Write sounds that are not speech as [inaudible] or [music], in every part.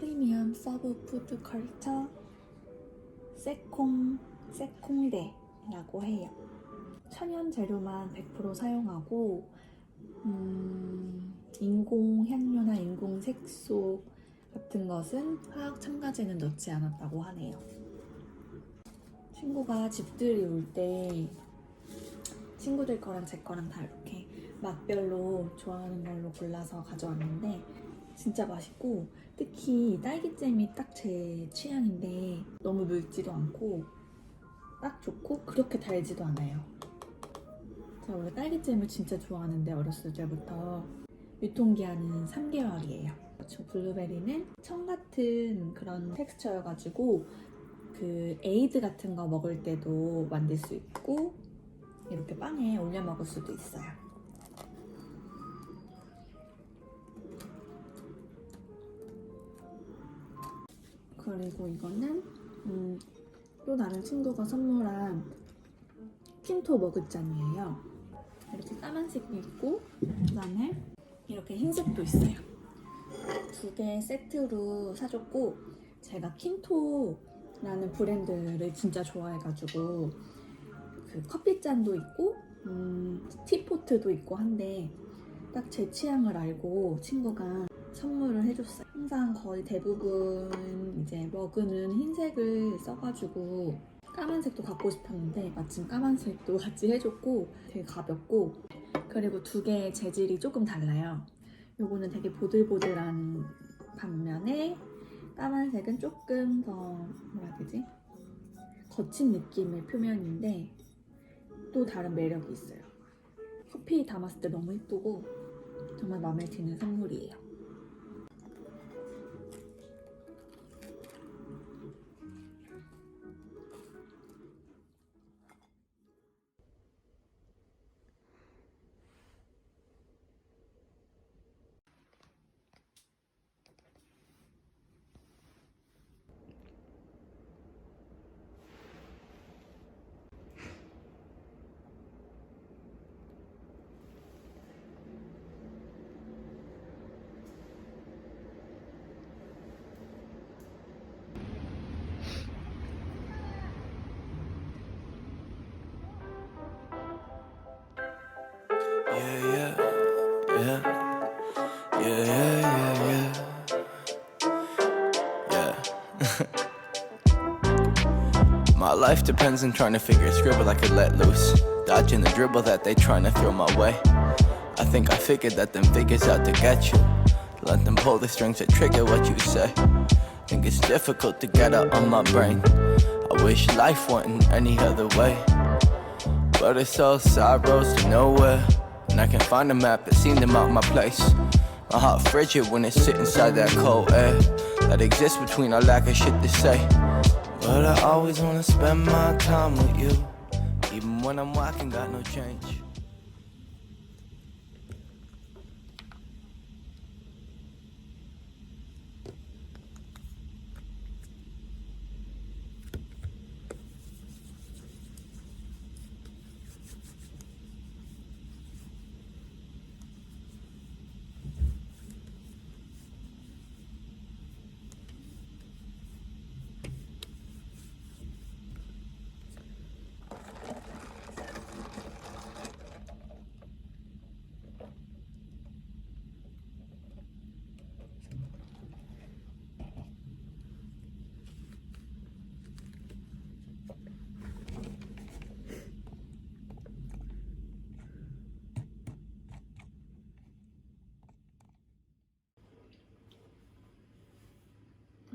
프리미엄 서브 푸드 컬처 세콩 세콩대라고 해요. 천연 재료만 100% 사용하고 음, 인공 향료나 인공 색소 같은 것은 화학 첨가제는 넣지 않았다고 하네요. 친구가 집들이 올 때 친구들 거랑 제 거랑 다 이렇게 맛별로 좋아하는 걸로 골라서 가져왔는데 진짜 맛있고 특히 딸기잼이 딱 제 취향인데 너무 묽지도 않고 딱 좋고 그렇게 달지도 않아요. 제가 원래 딸기잼을 진짜 좋아하는데 어렸을 때부터 유통기한은 3개월이에요. 저 블루베리는 청 같은 그런 텍스처여가지고 그 에이드 같은 거 먹을 때도 만들 수 있고 이렇게 빵에 올려 먹을 수도 있어요. 그리고 이거는 음, 또 다른 친구가 선물한 킨토 머그잔이에요. 이렇게 까만색도 있고 그다음에 이렇게 흰색도 있어요. 두 개 세트로 사줬고 제가 킨토라는 브랜드를 진짜 좋아해가지고 그 커피잔도 있고 음, 티포트도 있고 한데 딱 제 취향을 알고 친구가 선물을 해줬어요. 항상 거의 대부분 이제 머그는 흰색을 써가지고 까만색도 갖고 싶었는데 마침 까만색도 [laughs] 같이 해줬고 되게 가볍고 그리고 두 개의 재질이 조금 달라요. 요거는 되게 보들보들한 반면에 까만색은 조금 더 뭐라 해야 되지? 거친 느낌의 표면인데 또 다른 매력이 있어요. 커피 담았을 때 너무 예쁘고 정말 마음에 드는 선물이에요. Life depends on trying to figure a scribble I could let loose, dodging the dribble that they trying to throw my way. I think I figured that them figures out to get you. Let them pull the strings that trigger what you say. Think it's difficult to get out on my brain. I wish life wasn't any other way. But it's all side roads to nowhere. And I can find a map that seen to mark my place. My heart frigid when it's sit inside that cold air that exists between our lack of shit to say. But I always wanna spend my time with you, even when I'm walking, got no change.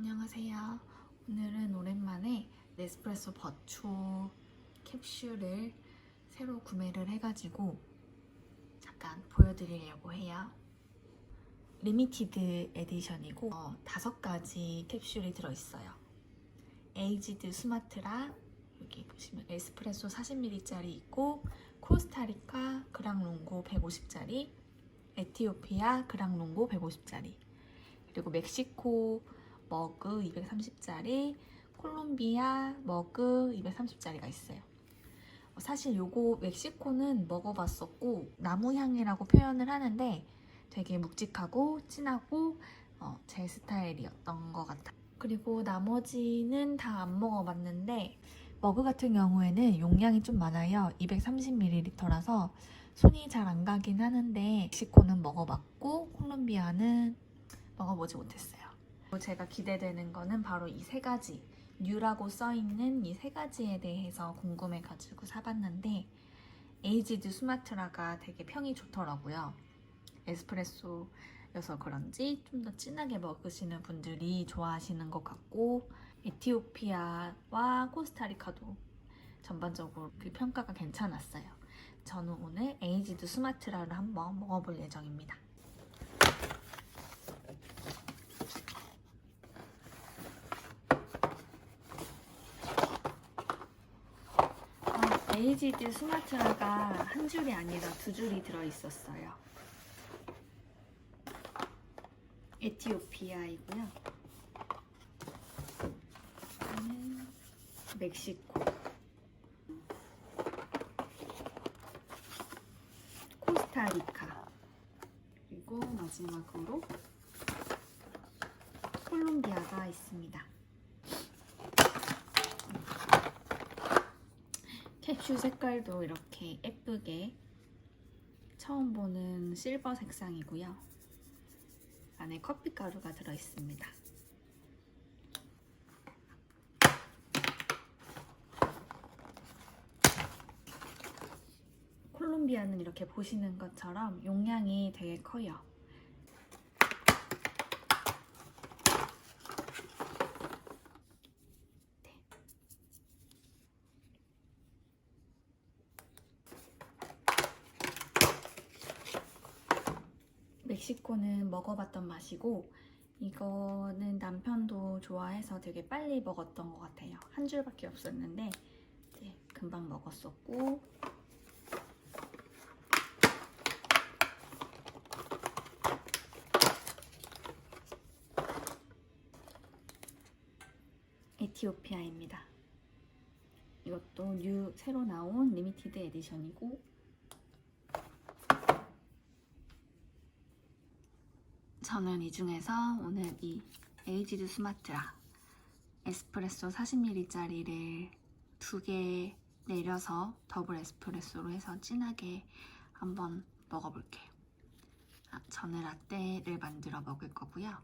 안녕하세요. 오늘은 오랜만에 네스프레소 버추어 캡슐을 새로 구매를 해가지고 잠깐 보여드리려고 해요. 리미티드 에디션이고 어, 다섯 가지 캡슐이 들어있어요. 에이지드 수마트라 여기 보시면 에스프레소 40ml짜리 있고 코스타리카 그랑롱고 150짜리 에티오피아 그랑롱고 150짜리 그리고 멕시코 머그 230짜리, 콜롬비아 머그 230짜리가 있어요. 어, 사실 요거 멕시코는 먹어봤었고 나무 향이라고 표현을 하는데 되게 묵직하고 진하고 어, 제 스타일이었던 것 같아요. 그리고 나머지는 다 안 먹어봤는데 머그 같은 경우에는 용량이 좀 많아요. 230ml라서 손이 잘 안 가긴 하는데 멕시코는 먹어봤고 콜롬비아는 먹어보지 못했어요. 제가 기대되는 거는 바로 이 세 가지 뉴라고 써있는 이 세 가지에 대해서 궁금해가지고 사봤는데 에이지드 수마트라가 되게 평이 좋더라고요. 에스프레소여서 그런지 좀 더 진하게 먹으시는 분들이 좋아하시는 것 같고 에티오피아와 코스타리카도 전반적으로 그 평가가 괜찮았어요. 저는 오늘 에이지드 수마트라를 한번 먹어볼 예정입니다. 아, 에이지드 수마트라가 한 줄이 아니라 두 줄이 들어있었어요. 에티오피아이고요. 이거는 멕시코. 코스타리카. 그리고 마지막으로 콜롬비아가 있습니다. 캡슐 색깔도 이렇게 예쁘게 처음 보는 실버 색상이고요. 안에 커피 가루가 들어 있습니다. 콜롬비아는 이렇게 보시는 것처럼 용량이 되게 커요. 네. 멕시코는 먹어봤던 맛이고 이거는 남편도 좋아해서 되게 빨리 먹었던 것 같아요. 한 줄밖에 없었는데 네, 금방 먹었었고 에티오피아입니다. 이것도 뉴 새로 나온 리미티드 에디션이고 저는 이 중에서 오늘 이 에이지드 스마트라 에스프레소 40ml짜리를 두 개 내려서 더블 에스프레소로 해서 진하게 한번 먹어볼게요. 아, 저는 라떼를 만들어 먹을 거고요.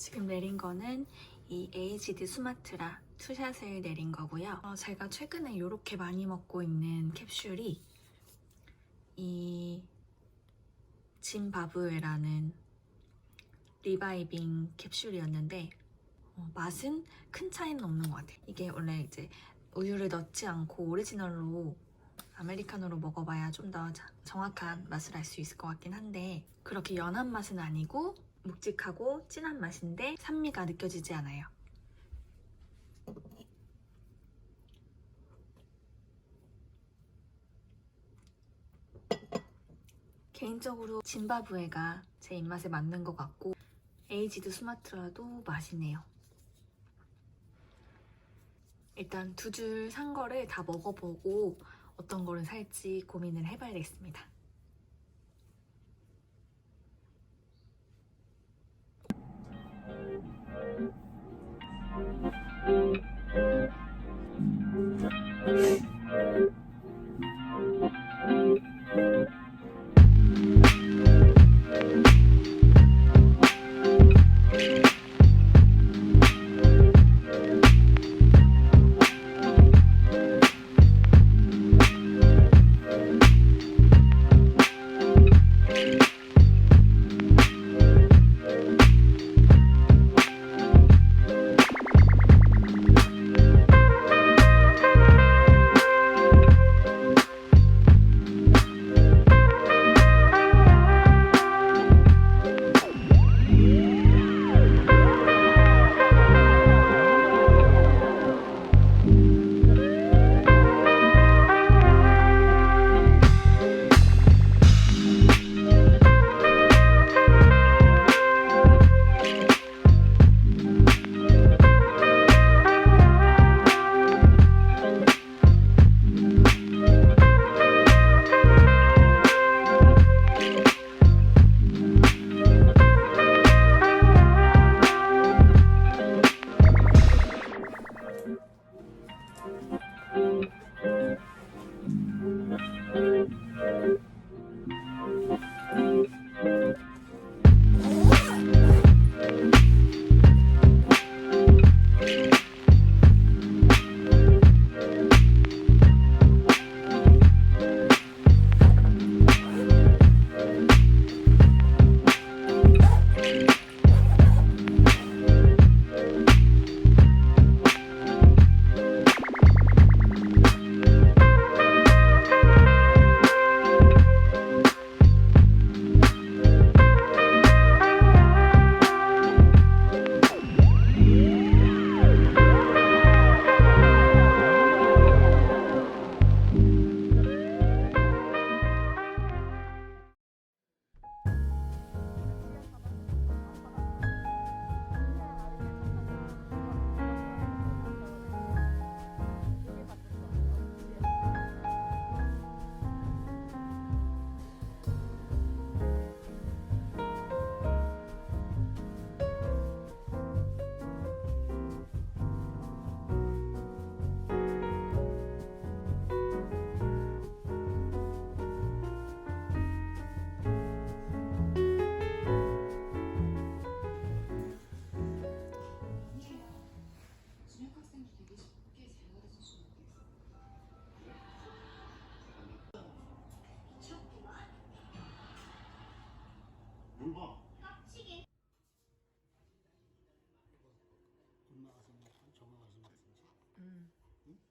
지금 내린 거는 이 에이지드 스마트라 투샷을 내린 거고요. 어, 제가 최근에 이렇게 많이 먹고 있는 캡슐이 이 짐바브웨라는 리바이빙 캡슐이었는데 어, 맛은 큰 차이는 없는 것 같아요. 이게 원래 이제 우유를 넣지 않고 오리지널로 아메리카노로 먹어봐야 좀 더 정확한 맛을 알 수 있을 것 같긴 한데 그렇게 연한 맛은 아니고 묵직하고 진한 맛인데 산미가 느껴지지 않아요. 개인적으로 짐바브웨가 제 입맛에 맞는 것 같고 에이지드 스마트라도 맛이네요. 일단 두 줄 산 거를 다 먹어보고 어떤 거를 살지 고민을 해봐야겠습니다. Thank you.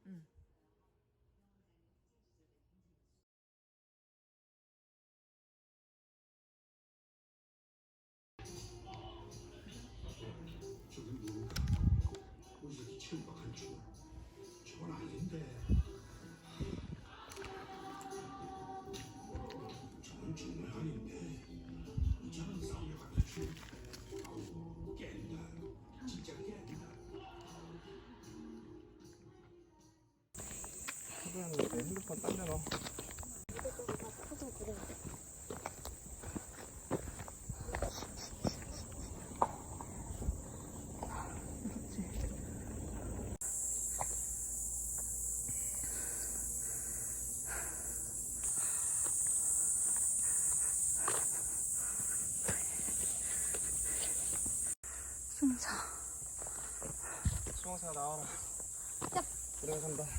嗯。 핸드폰 딴데 넣어. 승사. 수영사 나와라. 얍. 들어간다.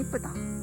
தலைப்பு தான்